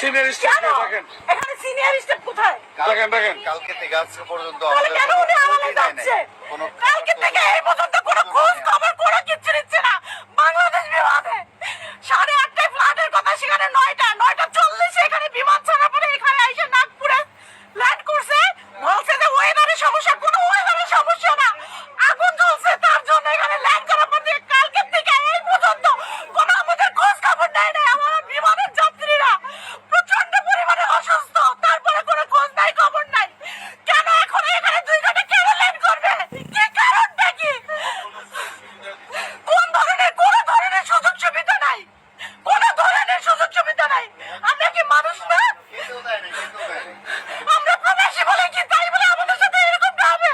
Senior staff দেখেন এখানে senior staff কোথায়? দেখেন দেখেন কালকে থেকে আজকে পর্যন্ত আমাদের কেন উনি আমাদের কোনো কালকে থেকে এই পর্যন্ত কোনো খোঁজ খবর কোনো কিচ্ছু নিচ্ছে না। বাংলাদেশ বিমানে সাড়ে আটটায় ফ্লাইটের কথা সেখানে নয়টা নয়টা চল্লিশে এখানে বিমান ছাড়া পরে এখানে এসে নাগপুরে ল্যান্ড করছে। বলছে যে ওয়েদারের সমস্যা কোনো ওয়েদারের সমস্যা না। আগুন জ্বলছে তার জন্য এখানে ল্যান্ড করার পর থেকে কালকে থেকে এই পর্যন্ত কোনো আমাদের খোঁজ খবর নেয় না আমার বিমানের যাত্রীরা প্রচণ্ড পরিমাণে অসুস্থ তারপরে কোনো খোঁজ নাই খবর নাই কেন এখন এখানে দুই ঘণ্টা কেন ল্যান্ড করবে কি কারণটা কি কোন ধরনের কোন ধরনের সুযোগ সুবিধা নাই কোন ধরনের সুযোগ সুবিধা নাই আমরা কি মানুষ না খেতেও দেয় নাই, খেতেও দেয় নাই। আমরা প্রবাসী বলে কি তাই বলে আমাদের সাথে এরকম হবে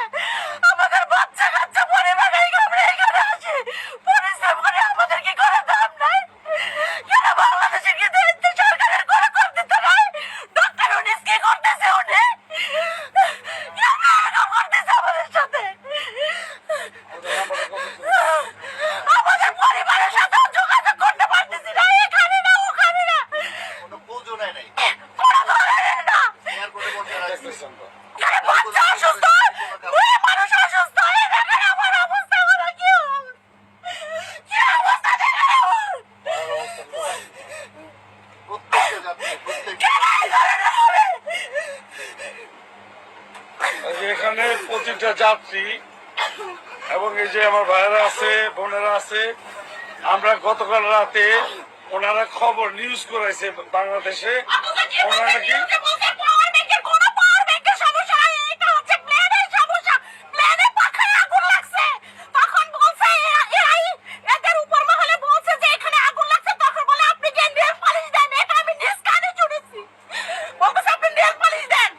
আমাদের বাচ্চা কাচ্চা পরিবার এই আমরা এখানে আছি পরিশ্রম করে আমাদের কি করে দাম নাই কেন বাংলাদেশের কি দায়িত্ব সরকারের করে করতে নাই ডক্টর উনিস কি করতেছে উনি কেন এরকম করতেছে আমাদের সাথে আমাদের পরিবারের সাথে যোগাযোগ করতে পারতেছি না এখানে না ওখানে না কোনো খোঁজও নেয় নাই। কোনো ধরনের না এয়ারপোর্টে বসে রাখছে। দেখতেছেন তো। আরে বাচ্চা অসুস্থ বুড়ি মানুষ অসুস্থ এই দেখেন আমার অবস্থা হলো কি হল? কি অবস্থা দেখেন আমার? প্রত্যেকটা যাত্রী, প্রত্যেকটা কেন এই ধরনের হবে? এই এখানে প্রতিটা যাত্রী এবং এই যে আমার ভাইয়েরা আছে, বোনেরা আছে, আমরা গতকাল রাতে ওনারা খবর নিউজ করেছে বাংলাদেশে। ওনারা নাকি নিউজে বলছেন power bank এর কোনো power bank এর সমস্যা নাই, এটা হচ্ছে plane এর সমস্যা। plane এর পাখায় আগুন লাগছে। তখন বলছে এরা- এরাই এদের উপর মহলে বলছে যে এখানে আগুন লাগছে, তখন বলে আপনি গিয়ে nail polish দেন। এটা আমি নিজ কানে শুনেছি। বলতেছে আপনি nail polish দেন।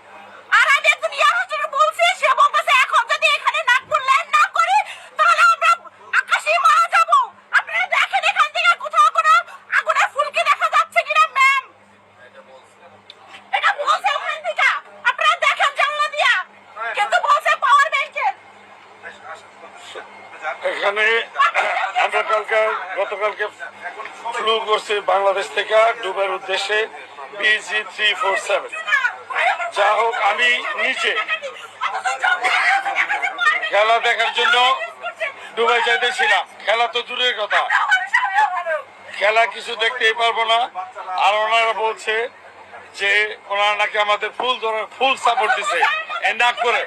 আর আমি একজন air hostess কে বলছি, সে বলতেছে এখন যদি এখানে নাগপুর land না করি, তাহলে আমরা আকাশেই মারা যাব। আপনারা দেখেন এখান থেকে কোথাও কোনো আগুনের ফুলকি দেখা যাচ্ছে কিনা ম্যাম এটা বলছে ওখান থেকে আপনারা দেখেন জানলা দিয়া কিন্তু বলছে পাওয়ার ব্যাংকের এখানে আমরা কালকে, গতকালকে ফ্লু করছি বাংলাদেশ থেকে ডুবের উদ্দেশ্যে বিজি থ্রি ফোর সেভেন যা হোক, আমি নিচে খেলা দেখার জন্য ডুবাই যাইতেছিলাম। খেলা তো দূরের কথা। খেলা কিছু দেখতেই পারব না। আর ওনারা বলছে যে, ওনারা নাকি আমাদের ফুল ধরে ফুল সাপোর্ট দিছে। না করে।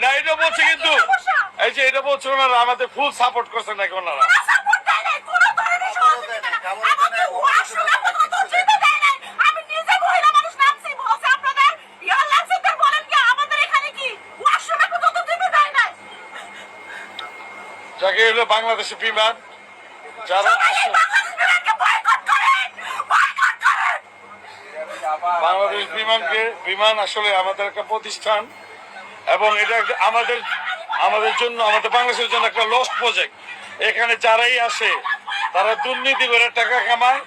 না, এটা বলছে কিন্তু এই যে এটা বলছে ওনারা আমাদের ফুল সাপোর্ট করছে নাকি ওনারা? আমি নিজে মহিলা মানুষ নামছি বলছে আপনাদের ইয়ার লাইসেন্সের বলেন কি আমাদের এখানে কি ওয়াশরুমে পর্যন্ত দিতে দেয় নাই? যাকে হলো বাংলাদেশের বিমান যারা আসে বাংলাদেশ বিমানকে বয়কট করেন বয়কট করেন। বাংলাদেশ বিমানকে বিমান আসলে আমাদের একটা প্রতিষ্ঠান এবং এটা একটা- আমাদের আমাদের জন্য, আমাদের বাংলাদেশের জন্য একটা লস্ট প্রজেক্ট এখানে যারাই আসে, তারা দুর্নীতি করে টাকা কামায়।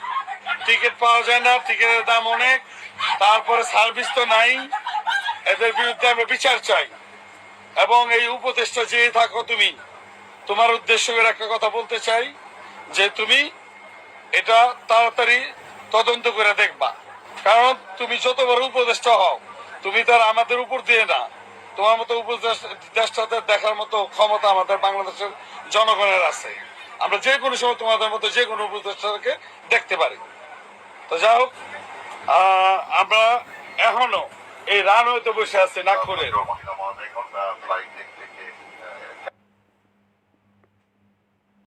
টিকিট পাওয়া যায় না টিকিটের দাম অনেক। তারপরে সার্ভিস তো নাই। এদের বিরুদ্ধে আমরা বিচার চাই। এবং এই উপদেশটা যে থাকো তুমি, তোমার উদ্দেশ্য করে একটা কথা বলতে চাই, যে তুমি এটা তাড়াতাড়ি তদন্ত করে দেখবা। কারণ তুমি যত বড় উপদেষ্টা হও, তুমি তার আমাদের উপর দিয়ে না। তোমার মতো উপদেষ্টাদের দেখার মতো ক্ষমতা আমাদের বাংলাদেশের জনগণের আছে আমরা যে কোনো সময় তোমাদের মতো যে কোনো উপদেষ্টাকে দেখতে পারি তো যাই হোক আমরা এখনও এই রানওয়েতে বসে আছি নাগপুরে